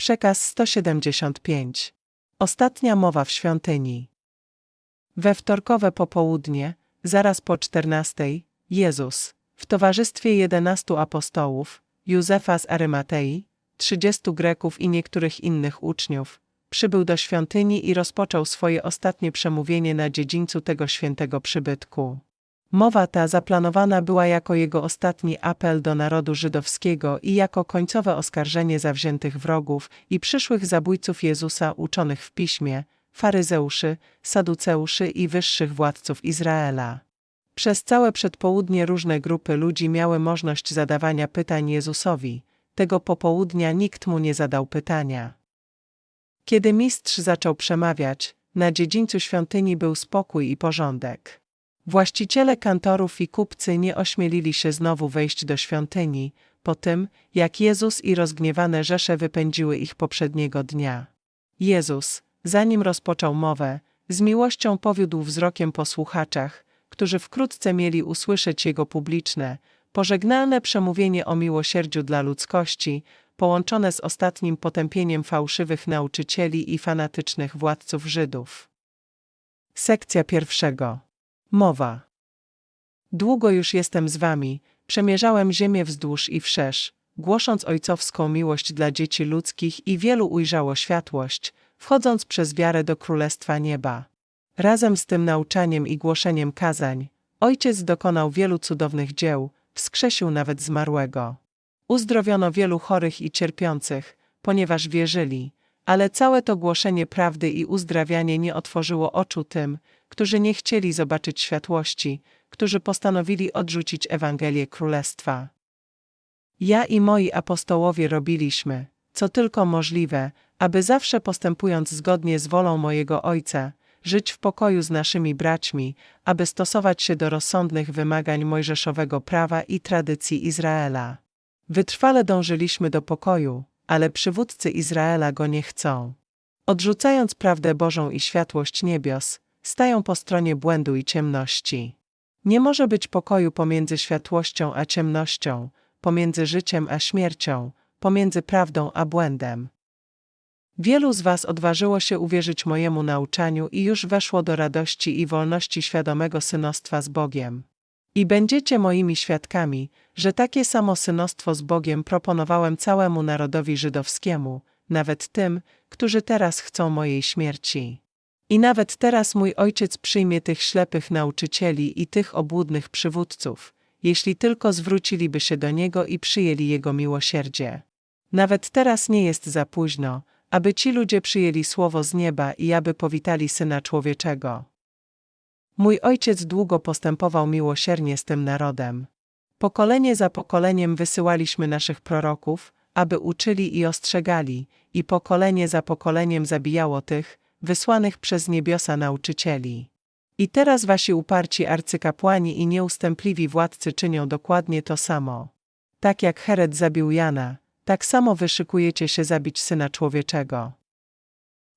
Przekaz 175. Ostatnia mowa w świątyni. We wtorkowe popołudnie, zaraz po czternastej, Jezus, w towarzystwie jedenastu apostołów, Józefa z Arymatei, trzydziestu Greków i niektórych innych uczniów, przybył do świątyni i rozpoczął swoje ostatnie przemówienie na dziedzińcu tego świętego przybytku. Mowa ta zaplanowana była jako jego ostatni apel do narodu żydowskiego i jako końcowe oskarżenie zawziętych wrogów i przyszłych zabójców Jezusa uczonych w piśmie, faryzeuszy, saduceuszy i wyższych władców Izraela. Przez całe przedpołudnie różne grupy ludzi miały możliwość zadawania pytań Jezusowi. Tego popołudnia nikt mu nie zadał pytania. Kiedy mistrz zaczął przemawiać, na dziedzińcu świątyni był spokój i porządek. Właściciele kantorów i kupcy nie ośmielili się znowu wejść do świątyni, po tym, jak Jezus i rozgniewane rzesze wypędziły ich poprzedniego dnia. Jezus, zanim rozpoczął mowę, z miłością powiódł wzrokiem po słuchaczach, którzy wkrótce mieli usłyszeć Jego publiczne, pożegnalne przemówienie o miłosierdziu dla ludzkości, połączone z ostatnim potępieniem fałszywych nauczycieli i fanatycznych władców Żydów. Sekcja pierwszego. Mowa. Długo już jestem z wami, przemierzałem ziemię wzdłuż i wszerz, głosząc ojcowską miłość dla dzieci ludzkich i wielu ujrzało światłość, wchodząc przez wiarę do Królestwa Nieba. Razem z tym nauczaniem i głoszeniem kazań, ojciec dokonał wielu cudownych dzieł, wskrzesił nawet zmarłego. Uzdrowiono wielu chorych i cierpiących, ponieważ wierzyli, ale całe to głoszenie prawdy i uzdrawianie nie otworzyło oczu tym, którzy nie chcieli zobaczyć światłości, którzy postanowili odrzucić Ewangelię Królestwa. Ja i moi apostołowie robiliśmy, co tylko możliwe, aby zawsze postępując zgodnie z wolą mojego Ojca, żyć w pokoju z naszymi braćmi, aby stosować się do rozsądnych wymagań mojżeszowego prawa i tradycji Izraela. Wytrwale dążyliśmy do pokoju, ale przywódcy Izraela go nie chcą. Odrzucając prawdę Bożą i światłość niebios, stają po stronie błędu i ciemności. Nie może być pokoju pomiędzy światłością a ciemnością, pomiędzy życiem a śmiercią, pomiędzy prawdą a błędem. Wielu z Was odważyło się uwierzyć mojemu nauczaniu i już weszło do radości i wolności świadomego synostwa z Bogiem. I będziecie moimi świadkami, że takie samo synostwo z Bogiem proponowałem całemu narodowi żydowskiemu, nawet tym, którzy teraz chcą mojej śmierci. I nawet teraz mój ojciec przyjmie tych ślepych nauczycieli i tych obłudnych przywódców, jeśli tylko zwróciliby się do niego i przyjęli jego miłosierdzie. Nawet teraz nie jest za późno, aby ci ludzie przyjęli słowo z nieba i aby powitali syna człowieczego. Mój ojciec długo postępował miłosiernie z tym narodem. Pokolenie za pokoleniem wysyłaliśmy naszych proroków, aby uczyli i ostrzegali, i pokolenie za pokoleniem zabijało tych, wysłanych przez niebiosa nauczycieli. I teraz wasi uparci arcykapłani i nieustępliwi władcy czynią dokładnie to samo. Tak jak Herod zabił Jana, tak samo wyszykujecie się zabić Syna Człowieczego.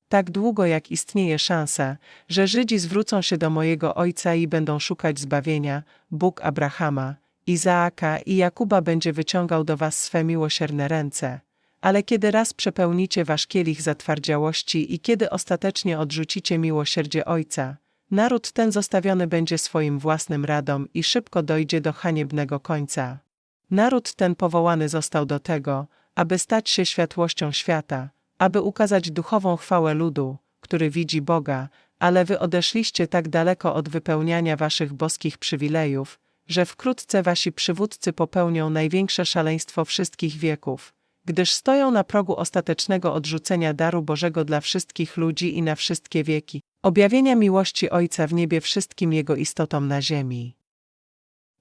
Tak długo jak istnieje szansa, że Żydzi zwrócą się do mojego Ojca i będą szukać zbawienia, Bóg Abrahama, Izaaka i Jakuba będzie wyciągał do was swe miłosierne ręce. Ale kiedy raz przepełnicie wasz kielich zatwardziałości i kiedy ostatecznie odrzucicie miłosierdzie Ojca, naród ten zostawiony będzie swoim własnym radom i szybko dojdzie do haniebnego końca. Naród ten powołany został do tego, aby stać się światłością świata, aby ukazać duchową chwałę ludu, który widzi Boga, ale wy odeszliście tak daleko od wypełniania waszych boskich przywilejów, że wkrótce wasi przywódcy popełnią największe szaleństwo wszystkich wieków, gdyż stoją na progu ostatecznego odrzucenia daru Bożego dla wszystkich ludzi i na wszystkie wieki, objawienia miłości Ojca w niebie wszystkim Jego istotom na ziemi.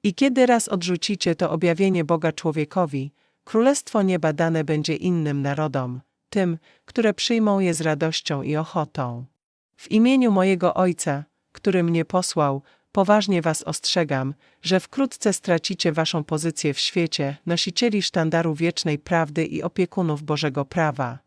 I kiedy raz odrzucicie to objawienie Boga człowiekowi, Królestwo Nieba dane będzie innym narodom, tym, które przyjmą je z radością i ochotą. W imieniu mojego Ojca, który mnie posłał, poważnie was ostrzegam, że wkrótce stracicie waszą pozycję w świecie, nosicieli sztandaru wiecznej prawdy i opiekunów Bożego prawa.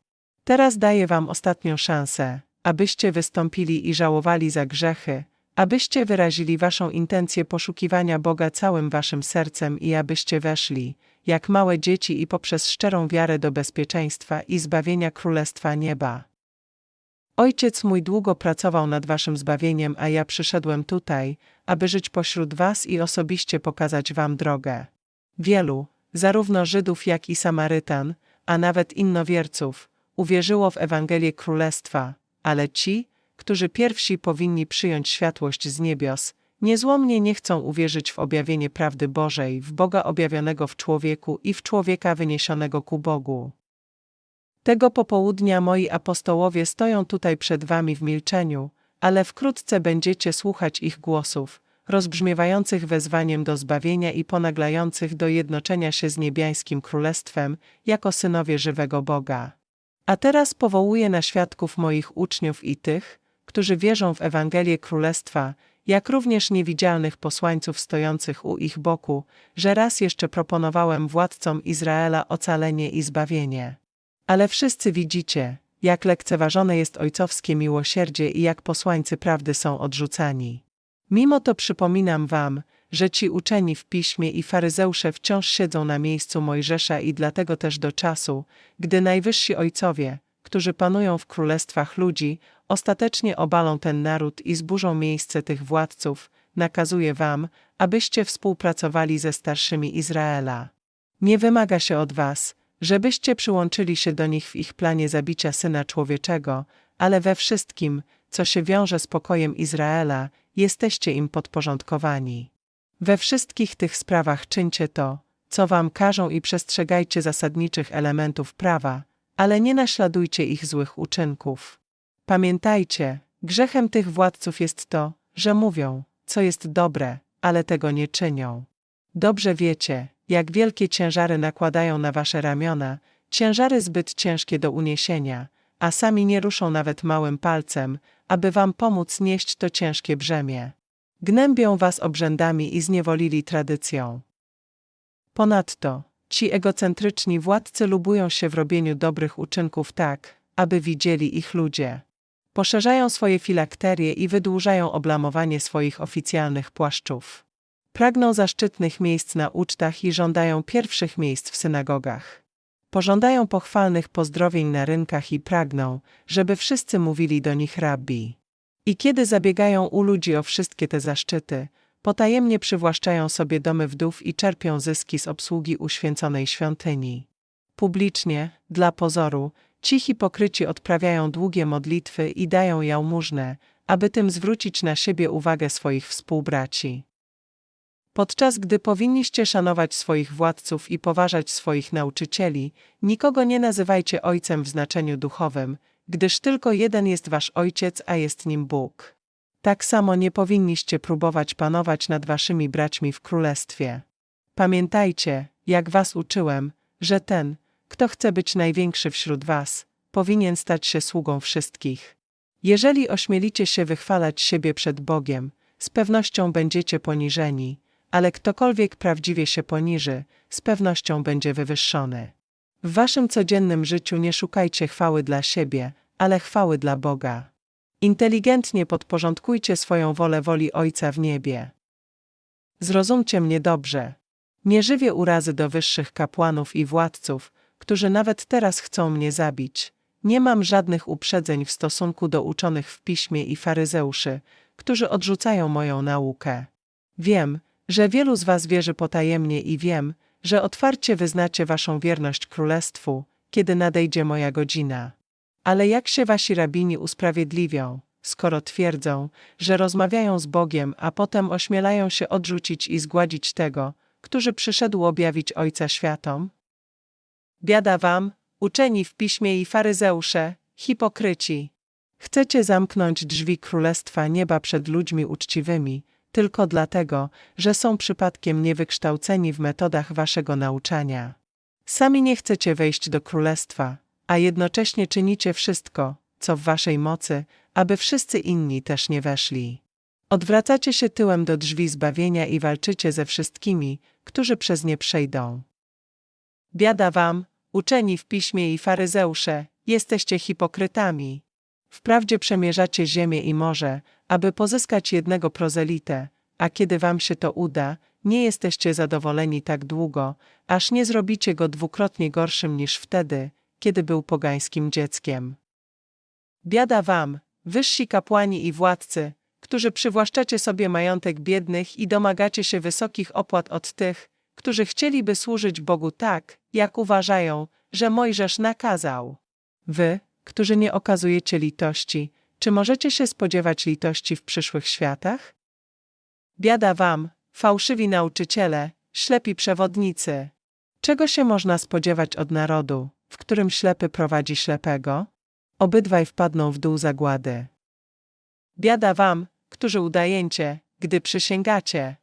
Teraz daję wam ostatnią szansę, abyście wystąpili i żałowali za grzechy, abyście wyrazili waszą intencję poszukiwania Boga całym waszym sercem i abyście weszli, jak małe dzieci i poprzez szczerą wiarę do bezpieczeństwa i zbawienia Królestwa Nieba. Ojciec mój długo pracował nad waszym zbawieniem, a ja przyszedłem tutaj, aby żyć pośród was i osobiście pokazać wam drogę. Wielu, zarówno Żydów jak i Samarytan, a nawet innowierców, uwierzyło w Ewangelię Królestwa, ale ci, którzy pierwsi powinni przyjąć światłość z niebios, niezłomnie nie chcą uwierzyć w objawienie prawdy Bożej, w Boga objawionego w człowieku i w człowieka wyniesionego ku Bogu. Tego popołudnia moi apostołowie stoją tutaj przed wami w milczeniu, ale wkrótce będziecie słuchać ich głosów, rozbrzmiewających wezwaniem do zbawienia i ponaglających do jednoczenia się z niebiańskim królestwem jako synowie żywego Boga. A teraz powołuję na świadków moich uczniów i tych, którzy wierzą w Ewangelię Królestwa, jak również niewidzialnych posłańców stojących u ich boku, że raz jeszcze proponowałem władcom Izraela ocalenie i zbawienie. Ale wszyscy widzicie, jak lekceważone jest ojcowskie miłosierdzie i jak posłańcy prawdy są odrzucani. Mimo to przypominam wam, że ci uczeni w piśmie i faryzeusze wciąż siedzą na miejscu Mojżesza i dlatego też do czasu, gdy najwyżsi ojcowie, którzy panują w królestwach ludzi, ostatecznie obalą ten naród i zburzą miejsce tych władców, nakazuje wam, abyście współpracowali ze starszymi Izraela. Nie wymaga się od was, żebyście przyłączyli się do nich w ich planie zabicia Syna Człowieczego, ale we wszystkim, co się wiąże z pokojem Izraela, jesteście im podporządkowani. We wszystkich tych sprawach czyńcie to, co wam każą i przestrzegajcie zasadniczych elementów prawa, ale nie naśladujcie ich złych uczynków. Pamiętajcie, grzechem tych władców jest to, że mówią, co jest dobre, ale tego nie czynią. Dobrze wiecie, jak wielkie ciężary nakładają na wasze ramiona, ciężary zbyt ciężkie do uniesienia, a sami nie ruszą nawet małym palcem, aby wam pomóc nieść to ciężkie brzemię. Gnębią was obrzędami i zniewolili tradycją. Ponadto, ci egocentryczni władcy lubują się w robieniu dobrych uczynków tak, aby widzieli ich ludzie. Poszerzają swoje filakterie i wydłużają oblamowanie swoich oficjalnych płaszczów. Pragną zaszczytnych miejsc na ucztach i żądają pierwszych miejsc w synagogach. Pożądają pochwalnych pozdrowień na rynkach i pragną, żeby wszyscy mówili do nich rabbi. I kiedy zabiegają u ludzi o wszystkie te zaszczyty, potajemnie przywłaszczają sobie domy wdów i czerpią zyski z obsługi uświęconej świątyni. Publicznie, dla pozoru, ci hipokryci odprawiają długie modlitwy i dają jałmużnę, aby tym zwrócić na siebie uwagę swoich współbraci. Podczas gdy powinniście szanować swoich władców i poważać swoich nauczycieli, nikogo nie nazywajcie ojcem w znaczeniu duchowym, gdyż tylko jeden jest wasz ojciec, a jest nim Bóg. Tak samo nie powinniście próbować panować nad waszymi braćmi w królestwie. Pamiętajcie, jak was uczyłem, że ten, kto chce być największy wśród was, powinien stać się sługą wszystkich. Jeżeli ośmielicie się wychwalać siebie przed Bogiem, z pewnością będziecie poniżeni, ale ktokolwiek prawdziwie się poniży, z pewnością będzie wywyższony. W waszym codziennym życiu nie szukajcie chwały dla siebie, ale chwały dla Boga. Inteligentnie podporządkujcie swoją wolę woli Ojca w niebie. Zrozumcie mnie dobrze. Nie żywię urazy do wyższych kapłanów i władców, którzy nawet teraz chcą mnie zabić. Nie mam żadnych uprzedzeń w stosunku do uczonych w piśmie i faryzeuszy, którzy odrzucają moją naukę. Wiem, że wielu z was wierzy potajemnie i wiem, że otwarcie wyznacie waszą wierność królestwu, kiedy nadejdzie moja godzina. Ale jak się wasi rabini usprawiedliwią, skoro twierdzą, że rozmawiają z Bogiem, a potem ośmielają się odrzucić i zgładzić tego, który przyszedł objawić Ojca światom? Biada wam, uczeni w piśmie i faryzeusze, hipokryci. Chcecie zamknąć drzwi Królestwa Nieba przed ludźmi uczciwymi, tylko dlatego, że są przypadkiem niewykształceni w metodach waszego nauczania. Sami nie chcecie wejść do Królestwa, a jednocześnie czynicie wszystko, co w waszej mocy, aby wszyscy inni też nie weszli. Odwracacie się tyłem do drzwi zbawienia i walczycie ze wszystkimi, którzy przez nie przejdą. Biada wam, uczeni w piśmie i faryzeusze, jesteście hipokrytami. Wprawdzie przemierzacie ziemię i morze, aby pozyskać jednego prozelitę, a kiedy wam się to uda, nie jesteście zadowoleni tak długo, aż nie zrobicie go dwukrotnie gorszym niż wtedy, kiedy był pogańskim dzieckiem. Biada wam, wyżsi kapłani i władcy, którzy przywłaszczacie sobie majątek biednych i domagacie się wysokich opłat od tych, którzy chcieliby służyć Bogu tak, jak uważają, że Mojżesz nakazał. Wy, którzy nie okazujecie litości, czy możecie się spodziewać litości w przyszłych światach? Biada wam, fałszywi nauczyciele, ślepi przewodnicy. Czego się można spodziewać od narodu, w którym ślepy prowadzi ślepego? Obydwaj wpadną w dół zagłady. Biada wam, którzy udajecie, gdy przysięgacie.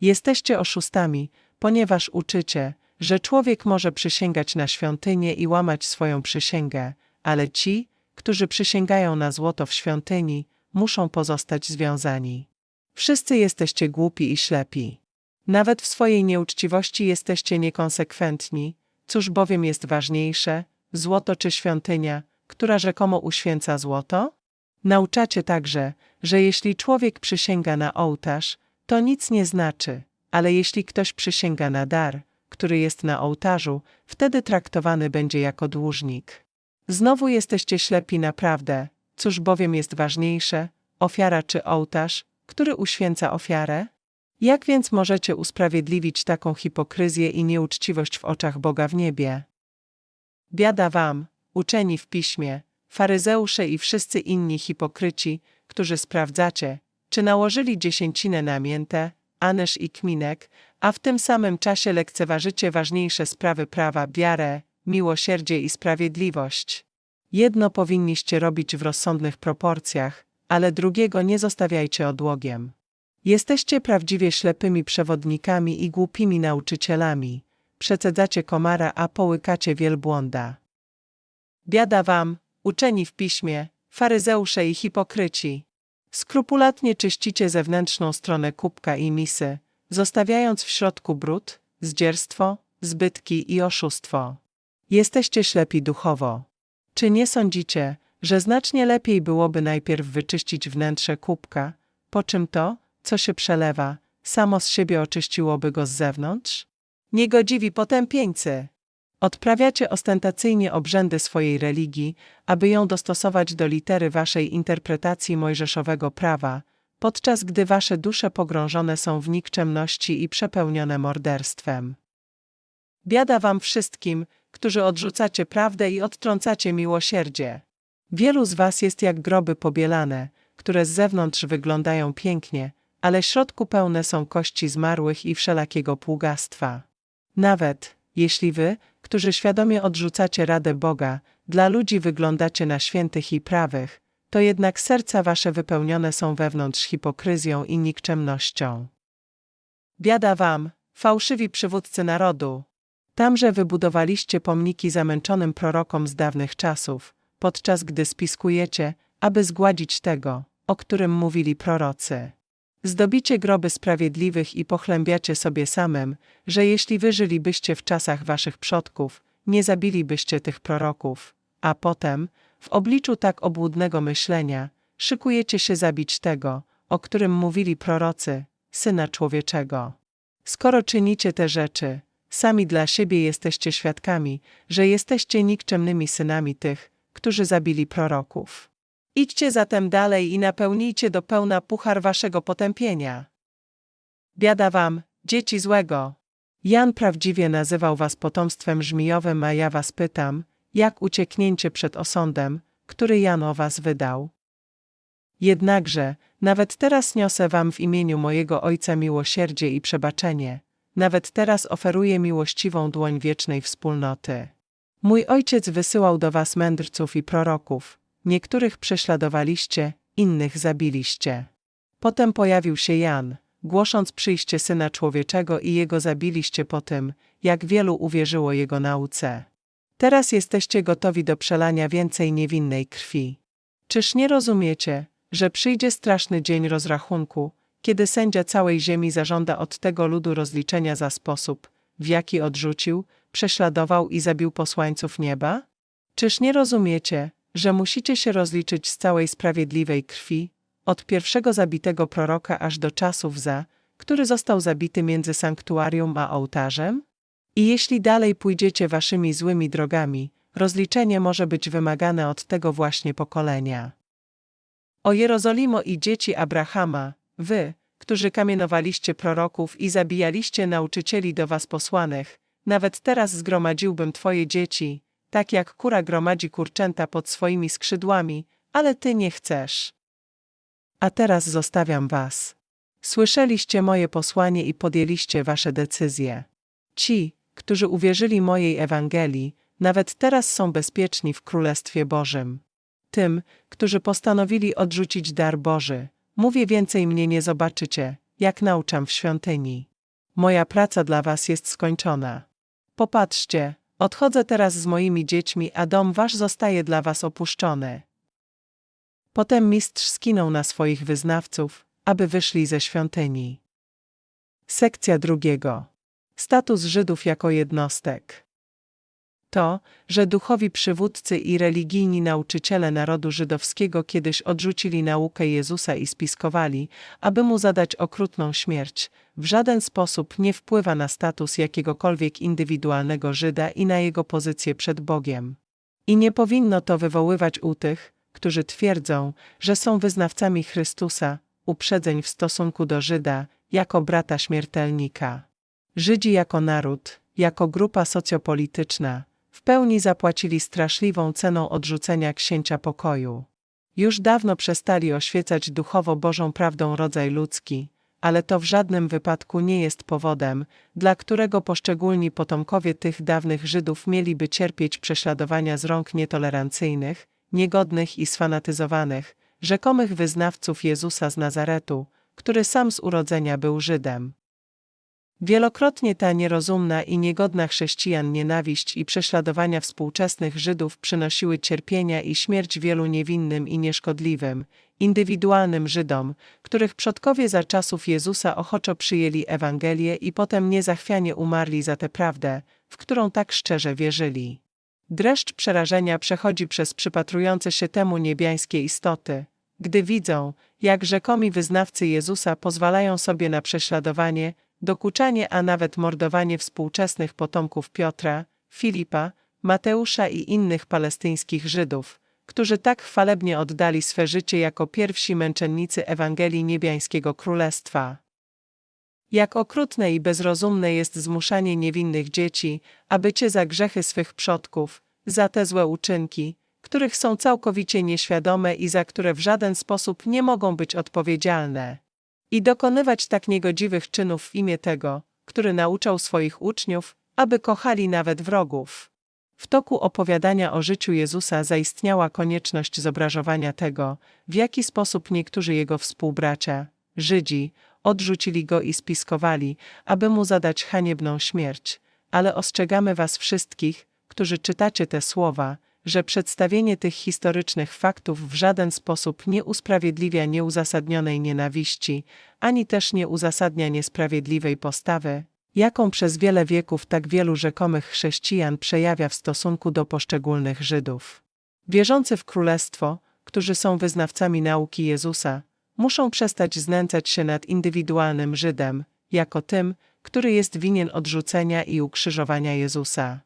Jesteście oszustami, ponieważ uczycie, że człowiek może przysięgać na świątynię i łamać swoją przysięgę, ale ci, którzy przysięgają na złoto w świątyni, muszą pozostać związani. Wszyscy jesteście głupi i ślepi. Nawet w swojej nieuczciwości jesteście niekonsekwentni, cóż bowiem jest ważniejsze, złoto czy świątynia, która rzekomo uświęca złoto? Nauczacie także, że jeśli człowiek przysięga na ołtarz, to nic nie znaczy, ale jeśli ktoś przysięga na dar, który jest na ołtarzu, wtedy traktowany będzie jako dłużnik. Znowu jesteście ślepi naprawdę, cóż bowiem jest ważniejsze, ofiara czy ołtarz, który uświęca ofiarę? Jak więc możecie usprawiedliwić taką hipokryzję i nieuczciwość w oczach Boga w niebie? Biada wam, uczeni w piśmie, faryzeusze i wszyscy inni hipokryci, którzy sprawdzacie, czy nałożyli dziesięcinę na miętę, anyż i kminek, a w tym samym czasie lekceważycie ważniejsze sprawy prawa, wiarę, miłosierdzie i sprawiedliwość. Jedno powinniście robić w rozsądnych proporcjach, ale drugiego nie zostawiajcie odłogiem. Jesteście prawdziwie ślepymi przewodnikami i głupimi nauczycielami. Przecedzacie komara, a połykacie wielbłąda. Biada wam, uczeni w piśmie, faryzeusze i hipokryci. Skrupulatnie czyścicie zewnętrzną stronę kubka i misy, zostawiając w środku brud, zdzierstwo, zbytki i oszustwo. Jesteście ślepi duchowo. Czy nie sądzicie, że znacznie lepiej byłoby najpierw wyczyścić wnętrze kubka, po czym to, co się przelewa, samo z siebie oczyściłoby go z zewnątrz? Niegodziwi potępieńcy! Odprawiacie ostentacyjnie obrzędy swojej religii, aby ją dostosować do litery waszej interpretacji mojżeszowego prawa, podczas gdy wasze dusze pogrążone są w nikczemności i przepełnione morderstwem. Biada wam wszystkim, którzy odrzucacie prawdę i odtrącacie miłosierdzie. Wielu z was jest jak groby pobielane, które z zewnątrz wyglądają pięknie, ale w środku pełne są kości zmarłych i wszelakiego pługastwa. Nawet, jeśli wy, którzy świadomie odrzucacie radę Boga, dla ludzi wyglądacie na świętych i prawych, to jednak serca wasze wypełnione są wewnątrz hipokryzją i nikczemnością. Biada wam, fałszywi przywódcy narodu. Tamże wybudowaliście pomniki zamęczonym prorokom z dawnych czasów, podczas gdy spiskujecie, aby zgładzić tego, o którym mówili prorocy. Zdobicie groby sprawiedliwych i pochlębiacie sobie samym, że jeśli wy żylibyście w czasach waszych przodków, nie zabilibyście tych proroków, a potem, w obliczu tak obłudnego myślenia, szykujecie się zabić tego, o którym mówili prorocy, syna człowieczego. Skoro czynicie te rzeczy, sami dla siebie jesteście świadkami, że jesteście nikczemnymi synami tych, którzy zabili proroków. Idźcie zatem dalej i napełnijcie do pełna puchar waszego potępienia. Biada wam, dzieci złego. Jan prawdziwie nazywał was potomstwem żmijowym, a ja was pytam, jak ucieknięcie przed osądem, który Jan o was wydał. Jednakże, nawet teraz niosę wam w imieniu mojego Ojca miłosierdzie i przebaczenie, nawet teraz oferuję miłościwą dłoń wiecznej wspólnoty. Mój Ojciec wysyłał do was mędrców i proroków, niektórych prześladowaliście, innych zabiliście. Potem pojawił się Jan, głosząc przyjście Syna Człowieczego i Jego zabiliście po tym, jak wielu uwierzyło Jego nauce. Teraz jesteście gotowi do przelania więcej niewinnej krwi. Czyż nie rozumiecie, że przyjdzie straszny dzień rozrachunku, kiedy sędzia całej ziemi zażąda od tego ludu rozliczenia za sposób, w jaki odrzucił, prześladował i zabił posłańców nieba? Czyż nie rozumiecie, że musicie się rozliczyć z całej sprawiedliwej krwi, od pierwszego zabitego proroka aż do czasów za, który został zabity między sanktuarium a ołtarzem? I jeśli dalej pójdziecie waszymi złymi drogami, rozliczenie może być wymagane od tego właśnie pokolenia. O Jerozolimo i dzieci Abrahama, wy, którzy kamienowaliście proroków i zabijaliście nauczycieli do was posłanych, nawet teraz zgromadziłbym twoje dzieci, tak jak kura gromadzi kurczęta pod swoimi skrzydłami, ale ty nie chcesz. A teraz zostawiam was. Słyszeliście moje posłanie i podjęliście wasze decyzje. Ci, którzy uwierzyli mojej Ewangelii, nawet teraz są bezpieczni w Królestwie Bożym. Tym, którzy postanowili odrzucić dar Boży, mówię więcej mnie nie zobaczycie, jak nauczam w świątyni. Moja praca dla was jest skończona. Popatrzcie, odchodzę teraz z moimi dziećmi, a dom wasz zostaje dla was opuszczony. Potem mistrz skinął na swoich wyznawców, aby wyszli ze świątyni. Sekcja drugiego. Status Żydów jako jednostek. To, że duchowi przywódcy i religijni nauczyciele narodu żydowskiego kiedyś odrzucili naukę Jezusa i spiskowali, aby mu zadać okrutną śmierć, w żaden sposób nie wpływa na status jakiegokolwiek indywidualnego Żyda i na jego pozycję przed Bogiem. I nie powinno to wywoływać u tych, którzy twierdzą, że są wyznawcami Chrystusa, uprzedzeń w stosunku do Żyda, jako brata śmiertelnika. Żydzi jako naród, jako grupa socjopolityczna, w pełni zapłacili straszliwą ceną odrzucenia księcia pokoju. Już dawno przestali oświecać duchowo Bożą prawdą rodzaj ludzki, ale to w żadnym wypadku nie jest powodem, dla którego poszczególni potomkowie tych dawnych Żydów mieliby cierpieć prześladowania z rąk nietolerancyjnych, niegodnych i sfanatyzowanych, rzekomych wyznawców Jezusa z Nazaretu, który sam z urodzenia był Żydem. Wielokrotnie ta nierozumna i niegodna chrześcijan nienawiść i prześladowania współczesnych Żydów przynosiły cierpienia i śmierć wielu niewinnym i nieszkodliwym, indywidualnym Żydom, których przodkowie za czasów Jezusa ochoczo przyjęli Ewangelię i potem niezachwianie umarli za tę prawdę, w którą tak szczerze wierzyli. Dreszcz przerażenia przechodzi przez przypatrujące się temu niebiańskie istoty, gdy widzą, jak rzekomi wyznawcy Jezusa pozwalają sobie na prześladowanie, dokuczanie, a nawet mordowanie współczesnych potomków Piotra, Filipa, Mateusza i innych palestyńskich Żydów, którzy tak chwalebnie oddali swe życie jako pierwsi męczennicy Ewangelii Niebiańskiego Królestwa. Jak okrutne i bezrozumne jest zmuszanie niewinnych dzieci, aby cię za grzechy swych przodków, za te złe uczynki, których są całkowicie nieświadome i za które w żaden sposób nie mogą być odpowiedzialne. I dokonywać tak niegodziwych czynów w imię tego, który nauczał swoich uczniów, aby kochali nawet wrogów. W toku opowiadania o życiu Jezusa zaistniała konieczność zobrazowania tego, w jaki sposób niektórzy jego współbracia, Żydzi, odrzucili go i spiskowali, aby mu zadać haniebną śmierć. Ale ostrzegamy was wszystkich, którzy czytacie te słowa, że przedstawienie tych historycznych faktów w żaden sposób nie usprawiedliwia nieuzasadnionej nienawiści, ani też nie uzasadnia niesprawiedliwej postawy, jaką przez wiele wieków tak wielu rzekomych chrześcijan przejawia w stosunku do poszczególnych Żydów. Wierzący w królestwo, którzy są wyznawcami nauki Jezusa, muszą przestać znęcać się nad indywidualnym Żydem, jako tym, który jest winien odrzucenia i ukrzyżowania Jezusa.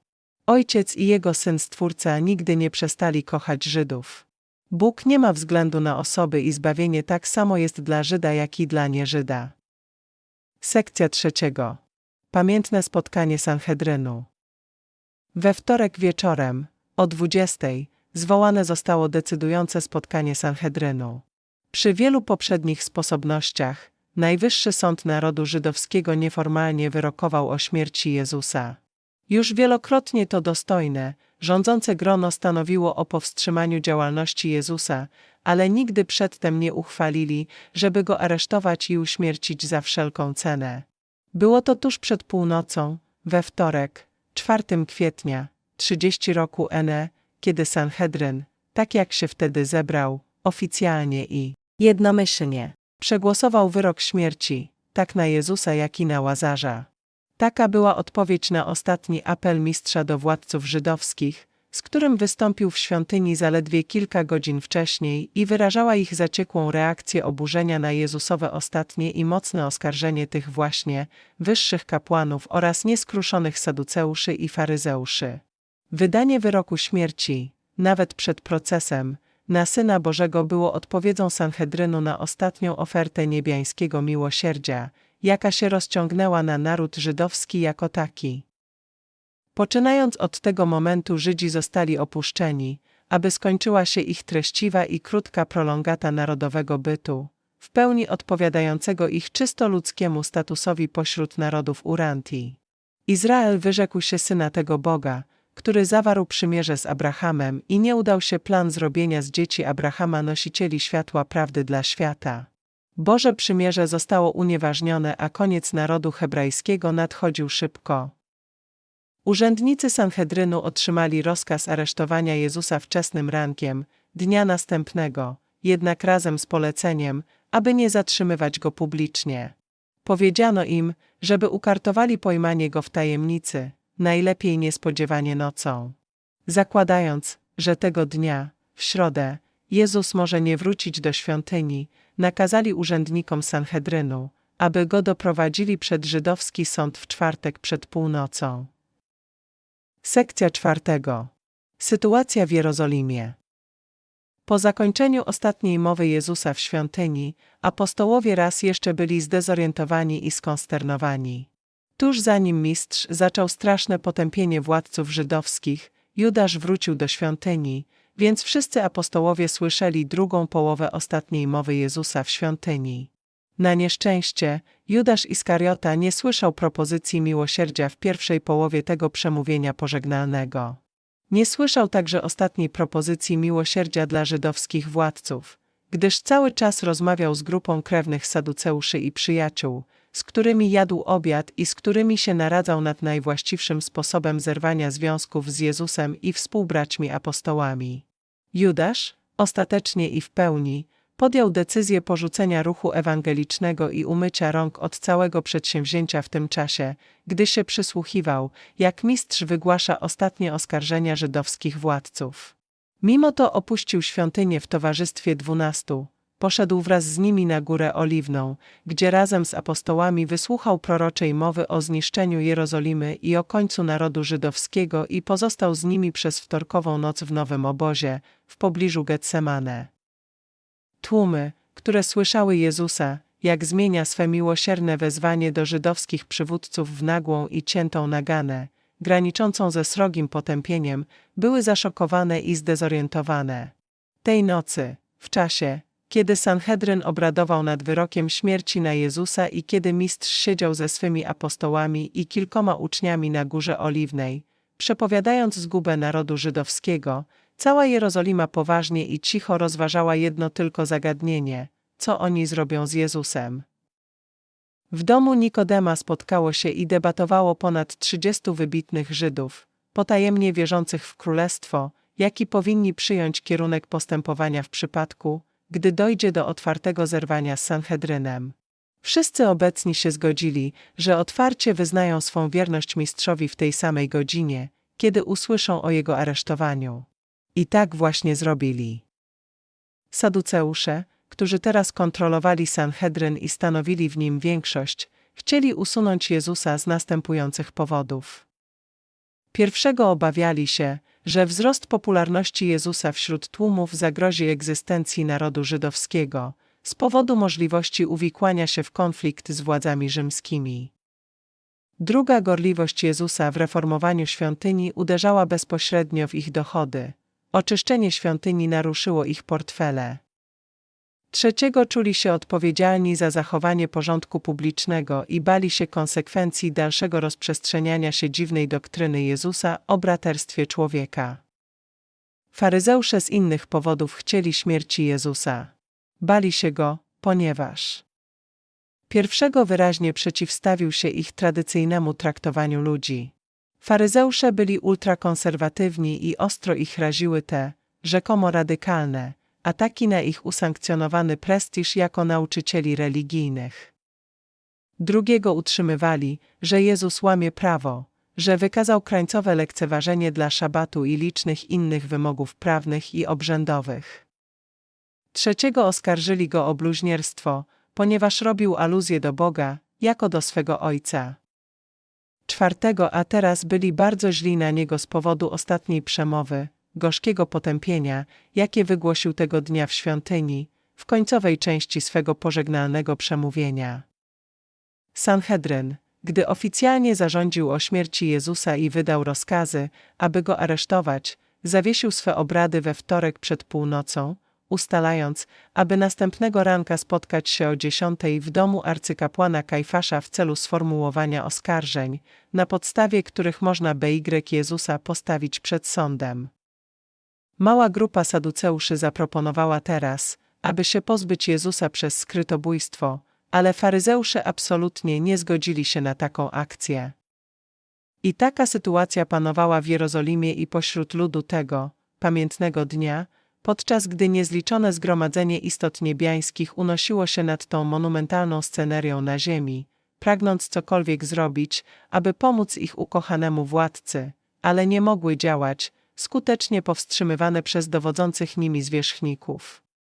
Ojciec i jego syn Stwórca nigdy nie przestali kochać Żydów. Bóg nie ma względu na osoby i zbawienie tak samo jest dla Żyda, jak i dla nieżyda. Sekcja trzeciego. Pamiętne spotkanie Sanhedrynu. We wtorek wieczorem, o 20, zwołane zostało decydujące spotkanie Sanhedrynu. Przy wielu poprzednich sposobnościach, Najwyższy Sąd Narodu Żydowskiego nieformalnie wyrokował o śmierci Jezusa. Już wielokrotnie to dostojne, rządzące grono stanowiło o powstrzymaniu działalności Jezusa, ale nigdy przedtem nie uchwalili, żeby go aresztować i uśmiercić za wszelką cenę. Było to tuż przed północą, we wtorek, 4 kwietnia, 30 roku NE, kiedy Sanhedryn, tak jak się wtedy zebrał, oficjalnie i jednomyślnie przegłosował wyrok śmierci, tak na Jezusa jak i na Łazarza. Taka była odpowiedź na ostatni apel mistrza do władców żydowskich, z którym wystąpił w świątyni zaledwie kilka godzin wcześniej i wyrażała ich zaciekłą reakcję oburzenia na Jezusowe ostatnie i mocne oskarżenie tych właśnie wyższych kapłanów oraz nieskruszonych saduceuszy i faryzeuszy. Wydanie wyroku śmierci, nawet przed procesem, na Syna Bożego było odpowiedzią Sanhedrynu na ostatnią ofertę niebiańskiego miłosierdzia, jaka się rozciągnęła na naród żydowski jako taki. Poczynając od tego momentu Żydzi zostali opuszczeni, aby skończyła się ich treściwa i krótka prolongata narodowego bytu, w pełni odpowiadającego ich czysto ludzkiemu statusowi pośród narodów Uranti. Izrael wyrzekł się syna tego Boga, który zawarł przymierze z Abrahamem i nie udał się plan zrobienia z dzieci Abrahama nosicieli światła prawdy dla świata. Boże przymierze zostało unieważnione, a koniec narodu hebrajskiego nadchodził szybko. Urzędnicy Sanhedrynu otrzymali rozkaz aresztowania Jezusa wczesnym rankiem, dnia następnego, jednak razem z poleceniem, aby nie zatrzymywać go publicznie. Powiedziano im, żeby ukartowali pojmanie go w tajemnicy, najlepiej niespodziewanie nocą. Zakładając, że tego dnia, w środę, Jezus może nie wrócić do świątyni, nakazali urzędnikom Sanhedrynu, aby go doprowadzili przed żydowski sąd w czwartek przed północą. Sekcja czwartego. Sytuacja w Jerozolimie. Po zakończeniu ostatniej mowy Jezusa w świątyni, apostołowie raz jeszcze byli zdezorientowani i skonsternowani. Tuż zanim mistrz zaczął straszne potępienie władców żydowskich, Judasz wrócił do świątyni, więc wszyscy apostołowie słyszeli drugą połowę ostatniej mowy Jezusa w świątyni. Na nieszczęście, Judasz Iskariota nie słyszał propozycji miłosierdzia w pierwszej połowie tego przemówienia pożegnalnego. Nie słyszał także ostatniej propozycji miłosierdzia dla żydowskich władców, gdyż cały czas rozmawiał z grupą krewnych saduceuszy i przyjaciół, z którymi jadł obiad i z którymi się naradzał nad najwłaściwszym sposobem zerwania związków z Jezusem i współbraćmi apostołami. Judasz, ostatecznie i w pełni, podjął decyzję porzucenia ruchu ewangelicznego i umycia rąk od całego przedsięwzięcia w tym czasie, gdy się przysłuchiwał, jak mistrz wygłasza ostatnie oskarżenia żydowskich władców. Mimo to opuścił świątynię w towarzystwie dwunastu, poszedł wraz z nimi na górę Oliwną, gdzie razem z apostołami wysłuchał proroczej mowy o zniszczeniu Jerozolimy i o końcu narodu żydowskiego i pozostał z nimi przez wtorkową noc w nowym obozie, w pobliżu Getsemane. Tłumy, które słyszały Jezusa, jak zmienia swe miłosierne wezwanie do żydowskich przywódców w nagłą i ciętą naganę, graniczącą ze srogim potępieniem, były zaszokowane i zdezorientowane. Tej nocy, w czasie, kiedy Sanhedryn obradował nad wyrokiem śmierci na Jezusa i kiedy mistrz siedział ze swymi apostołami i kilkoma uczniami na Górze Oliwnej, przepowiadając zgubę narodu żydowskiego, cała Jerozolima poważnie i cicho rozważała jedno tylko zagadnienie, co oni zrobią z Jezusem. W domu Nikodema spotkało się i debatowało ponad trzydziestu wybitnych Żydów, potajemnie wierzących w królestwo, jaki powinni przyjąć kierunek postępowania w przypadku, gdy dojdzie do otwartego zerwania z Sanhedrynem. Wszyscy obecni się zgodzili, że otwarcie wyznają swą wierność mistrzowi w tej samej godzinie, kiedy usłyszą o jego aresztowaniu. I tak właśnie zrobili. Saduceusze, którzy teraz kontrolowali Sanhedryn i stanowili w nim większość, chcieli usunąć Jezusa z następujących powodów. Pierwszego obawiali się, że wzrost popularności Jezusa wśród tłumów zagrozi egzystencji narodu żydowskiego z powodu możliwości uwikłania się w konflikt z władzami rzymskimi. Druga gorliwość Jezusa w reformowaniu świątyni uderzała bezpośrednio w ich dochody. Oczyszczenie świątyni naruszyło ich portfele. Trzeciego czuli się odpowiedzialni za zachowanie porządku publicznego i bali się konsekwencji dalszego rozprzestrzeniania się dziwnej doktryny Jezusa o braterstwie człowieka. Faryzeusze z innych powodów chcieli śmierci Jezusa. Bali się go, ponieważ pierwszego wyraźnie przeciwstawił się ich tradycyjnemu traktowaniu ludzi. Faryzeusze byli ultrakonserwatywni i ostro ich raziły te, rzekomo radykalne, ataki na ich usankcjonowany prestiż jako nauczycieli religijnych. Drugiego utrzymywali, że Jezus łamie prawo, że wykazał krańcowe lekceważenie dla szabatu i licznych innych wymogów prawnych i obrzędowych. Trzeciego oskarżyli go o bluźnierstwo, ponieważ robił aluzję do Boga, jako do swego ojca. Czwartego, a teraz byli bardzo źli na niego z powodu ostatniej przemowy, gorzkiego potępienia, jakie wygłosił tego dnia w świątyni, w końcowej części swego pożegnalnego przemówienia. Sanhedryn, gdy oficjalnie zarządził o śmierci Jezusa i wydał rozkazy, aby go aresztować, zawiesił swe obrady we wtorek przed północą, ustalając, aby następnego ranka spotkać się o dziesiątej w domu arcykapłana Kajfasza w celu sformułowania oskarżeń, na podstawie których można by Jezusa postawić przed sądem. Mała grupa saduceuszy zaproponowała teraz, aby się pozbyć Jezusa przez skrytobójstwo, ale faryzeusze absolutnie nie zgodzili się na taką akcję. I taka sytuacja panowała w Jerozolimie i pośród ludu tego, pamiętnego dnia, podczas gdy niezliczone zgromadzenie istot niebiańskich unosiło się nad tą monumentalną scenerią na ziemi, pragnąc cokolwiek zrobić, aby pomóc ich ukochanemu władcy, ale nie mogły działać, skutecznie powstrzymywane przez dowodzących nimi zwierzchników.